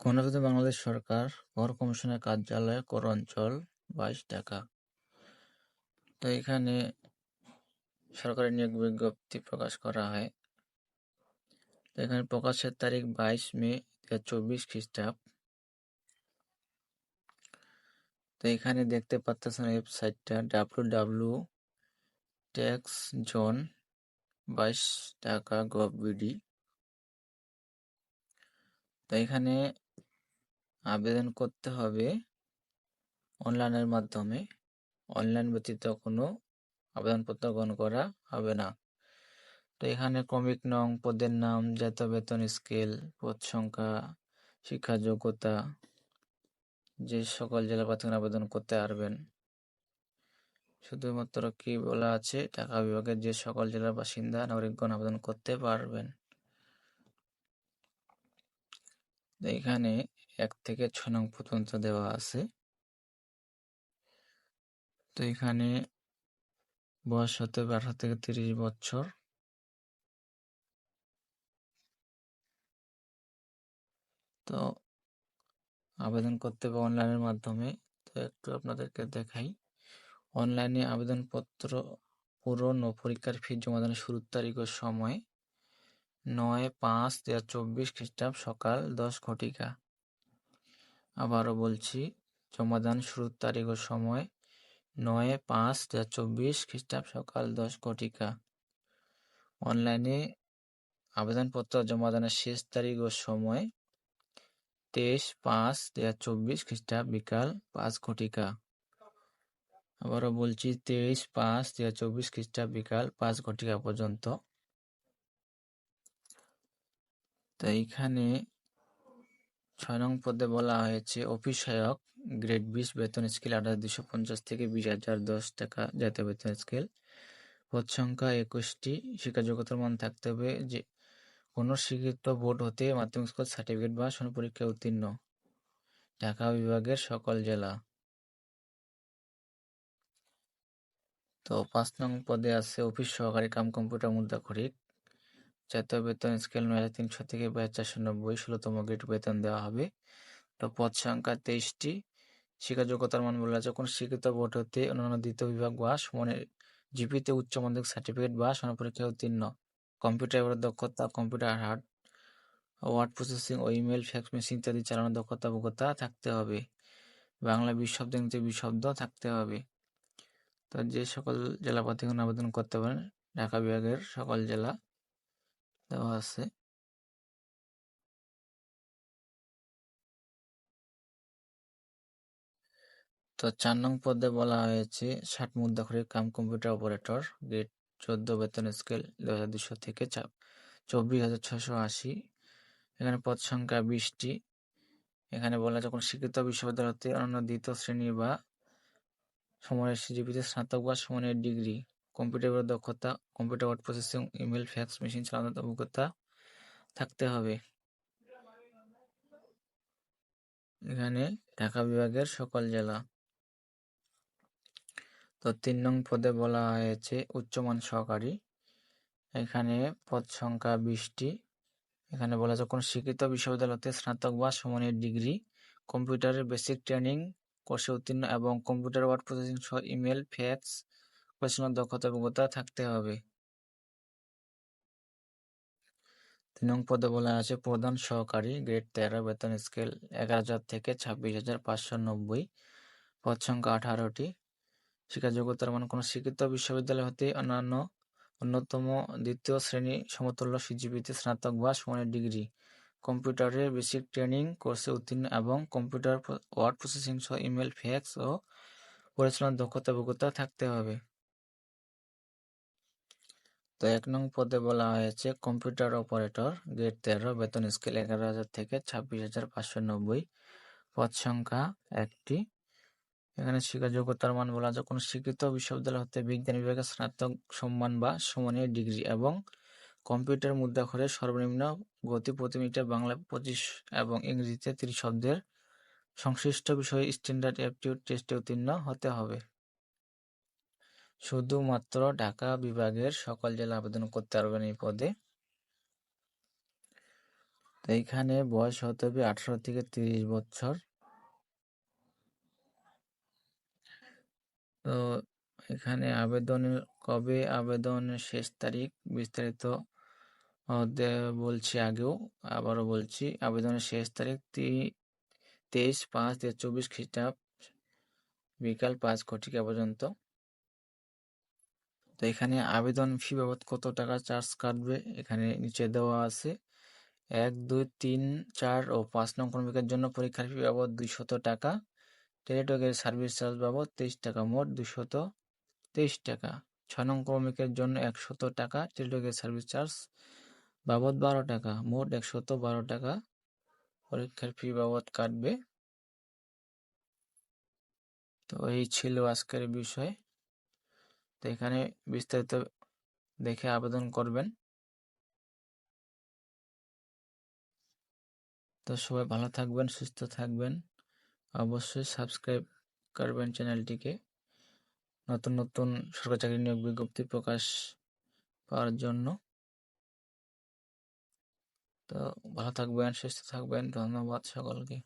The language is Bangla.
গণপ্রজাতন্ত্রী বাংলাদেশ সরকার কর কমিশনের কার্যালয়, কর অঞ্চল, বাইশ ঢাকা। তো এখানে সরকারি নিয়োগ বিজ্ঞপ্তি প্রকাশ করা হয়। তো এখানে প্রকাশের তারিখ বাইশ মে দু চব্বিশ খ্রিস্টাব্দ। তো এখানে দেখতে পাচ্ছেন ওয়েবসাইটটা ডাব্লু ডাব্লু ট্যাক্স জোন বাইশ টাকা গভ বিডি। তো এখানে আবেদন করতে হবে অনলাইনের মাধ্যমে। অনলাইন ব্যতীত কোনো আবেদনপত্র গ্রহণ করা হবে না। তো এখানে ক্রমিক নং, পদের নাম, জাতীয় বেতন স্কেল, পদ সংখ্যা শিক্ষা যোগ্যতা, যে সকল জেলা প্রার্থীগণ আবেদন করতে পারবেন। শুধুমাত্র কি বলা আছে, ঢাকা বিভাগের যে সকল জেলার বাসিন্দা, নাগরিকগণ আবেদন করতে পারবেন। এখানে এক থেকে ছ নং পর্যন্ত দেওয়া আছে। তো এখানে বয়স হতে হবে আঠারো থেকে তিরিশ বছর। তো আবেদন করতে হবে অনলাইনের মাধ্যমে। তো একটু আপনাদেরকে দেখাই। অনলাইনে আবেদনপত্র পূরণ ও পরীক্ষার ফি জমাদানের শুরুর তারিখ ও সময়। নয় পাঁচ দু হাজার চব্বিশ খ্রিস্টাব্দ সকাল দশ ঘটিকা। আবারও বলছি, জমাদান শুরুর তারিখ ও সময় নয় পাঁচ দু হাজার চব্বিশ খ্রিস্টাব্দ সকাল দশ ঘটিকা। অনলাইনে আবেদনপত্র জমাদানের শেষ তারিখ ও সময় তেইশ পাঁচ দু হাজার চব্বিশ খ্রিস্টাব্দ বিকাল পাঁচ ঘটিকা। আবারও বলছি, তেইশ পাঁচ দু হাজার চব্বিশ খ্রিস্টাব্দ বিকাল পাঁচ ঘটিকা পর্যন্ত। তো এইখানে ছয় নং পদে বলা হয়েছে অফিস সহায়ক গ্রেড বিশ বেতন স্কেল হাজার দুশো পঞ্চাশ থেকে বিশ হাজার দশ টাকা জাতীয় বেতন স্কেল। পদ সংখ্যা একুশটি। শিক্ষা যোগ্যতার মান থাকতে হবে যে কোনো স্বীকৃত বোর্ড হতে মাধ্যমিক স্কুল সার্টিফিকেট বা সন পরীক্ষায় উত্তীর্ণ। ঢাকা বিভাগের সকল জেলা। তো পাঁচ নং পদে আছে, অফিস সহকারী কাম কম্পিউটার মুদ্রাক্ষরিক। জাতীয় বেতন স্কেল নয় হাজার তিনশো থেকে বাইশ চারশো নব্বই, ষোলোতম গ্রেড বেতন দেওয়া হবে। তো পদ সংখ্যা তেইশটি। শিক্ষা যোগ্যতার মান বলা আছে। কোন স্বীকৃত বোর্ড হতে অন্যান্য দ্বিতীয় বিভাগ বা সমানের জিপিতে উচ্চ মাধ্যমিক সার্টিফিকেট বা সমান পরীক্ষায় উত্তীর্ণ। কম্পিউটার দক্ষতা কম্পিউটার হার্ড ওয়ার্ড প্রসেসিং ও ইমেল ফ্যাক্স মেশিন ইত্যাদি চালানোর দক্ষতা অবগতা থাকতে হবে। বাংলা বিশব্দ ইংরেজি বিশব্দ থাকতে হবে। তো যে সকল জেলা প্রার্থীগণ আবেদন করতে পারেন, ঢাকা বিভাগের সকল জেলা দেওয়া আছে। তো চার নং পদে বলা হয়েছে, ষাট মুদ্রাক্ষরিক কাম কম্পিউটার অপারেটর, গ্রেড চোদ্দ বেতন স্কেল দু হাজার দুশো থেকে চব্বিশ হাজার ছশো আশি। এখানে পদ সংখ্যা বিশটি। এখানে বলা যখন স্বীকৃত বিশ্ববিদ্যালয় হতে অন্যান্য দ্বিতীয় শ্রেণি বা সময়ের সিজিপিতে স্নাতক বা সমানের ডিগ্রি। কম্পিউটার দক্ষতা, computer word processing email fax, machine চালানোর অভিজ্ঞতা থাকতে হবে। এখানে ঢাকা বিভাগের সকল জেলা। তো তিন নং পদে বলা হয়েছে উচ্চমান সহকারী। এখানে পদ সংখ্যা বিশটি। এখানে বলা হয়েছে কোনো শিক্ষিত বিশ্ববিদ্যালয়তে স্নাতক বা সমানের ডিগ্রি, কম্পিউটারের বেসিক ট্রেনিং, কোর্সে উত্তীর্ণ এবং কম্পিউটার ওয়ার্ড প্রসেসিং সহ ইমেল ফ্যাক্স প্রফেশনাল দক্ষতা অভিজ্ঞতা থাকতে হবে। তিন নং পদে বলা আছে, প্রধান সহকারী গ্রেড তেরো, বেতন স্কেল এগারো হাজার থেকে ছাব্বিশ হাজার পাঁচশো নব্বই। পদ সংখ্যা আঠারোটি। শিক্ষা যোগ্যতার মান, কোনো স্বীকৃত বিশ্ববিদ্যালয় হতে অন্যান্য অন্যতম দ্বিতীয় শ্রেণি সমতুল্য সিজিপিতে স্নাতক বা সমানের ডিগ্রি। কম্পিউটারের বেসিক ট্রেনিং কোর্সে উত্তীর্ণ এবং কম্পিউটার ওয়ার্ড প্রসেসিং সহ ইমেল ফ্যাক্স ও পরিচালনার দক্ষতা অভিজ্ঞতা থাকতে হবে। তো এক নং পদে বলা হয়েছে, কম্পিউটার অপারেটর গ্রেড তেরো, বেতন স্কেল এগারো হাজার থেকে ছাব্বিশ হাজার পাঁচশো নব্বই। পদ সংখ্যা একটি। এখানে শিক্ষা যোগ্যতার মান বলা যায় কোনো স্বীকৃত বিশ্ববিদ্যালয় হতে বিজ্ঞান বিভাগে স্নাতক সম্মান বা সমানের ডিগ্রি এবং কম্পিউটার মুদ্রা করে সর্বনিম্ন গতি প্রতি মিনিটে বাংলা পঁচিশ এবং ইংরেজিতে তিরিশ শব্দের সংশ্লিষ্ট বিষয়ে স্ট্যান্ডার্ড অ্যাপটিউড টেস্টে উত্তীর্ণ হতে হবে। শুধুমাত্র ঢাকা বিভাগের সকল জেলা আবেদন করতে পারবেন এই পদে। তো এইখানে বয়স হতে হবে আঠারো থেকে তিরিশ বছর। তো এখানে আবেদনের কবে আবেদনের শেষ তারিখ বিস্তারিত বলছি আগেও, আবারও বলছি, আবেদনের শেষ তারিখ তেইশ পাঁচ চব্বিশ খ্রিস্টাব্দ, বিকাল পাঁচ ঘটিকা পর্যন্ত। তো এখানে আবেদন ফি বাবদ কত টাকা চার্জ কাটবে? এখানে নিচে দেওয়া আছে। এক, দুই, তিন, চার ও পাঁচ নং ক্রমিকের জন্য পরীক্ষার ফি বাবদ দুইশত টাকা। টেলিটকের সার্ভিস চার্জ বাবদ তেইশ টাকা, মোট দুশত তেইশ টাকা। ছ নং ক্রমিকের জন্য একশত টাকা, টেলিটকের সার্ভিস চার্জ বাবদ বারো টাকা, মোট একশত বারো টাকা পরীক্ষার ফি বাবদ কাটবে। তো এই ছিল আজকের বিষয়। তো এখানে বিস্তারিত দেখে আবেদন করবেন। তো সবাই ভালো থাকবেন, সুস্থ থাকবেন। অবশ্যই সাবস্ক্রাইব করবেন চ্যানেলটিকে। নতুন নতুন সরকারি চাকরি নিয়োগ বিজ্ঞপ্তি প্রকাশ পাওয়ার জন্য। তো ভালো থাকবেন, সুস্থ থাকবেন। ধন্যবাদ সকলকে।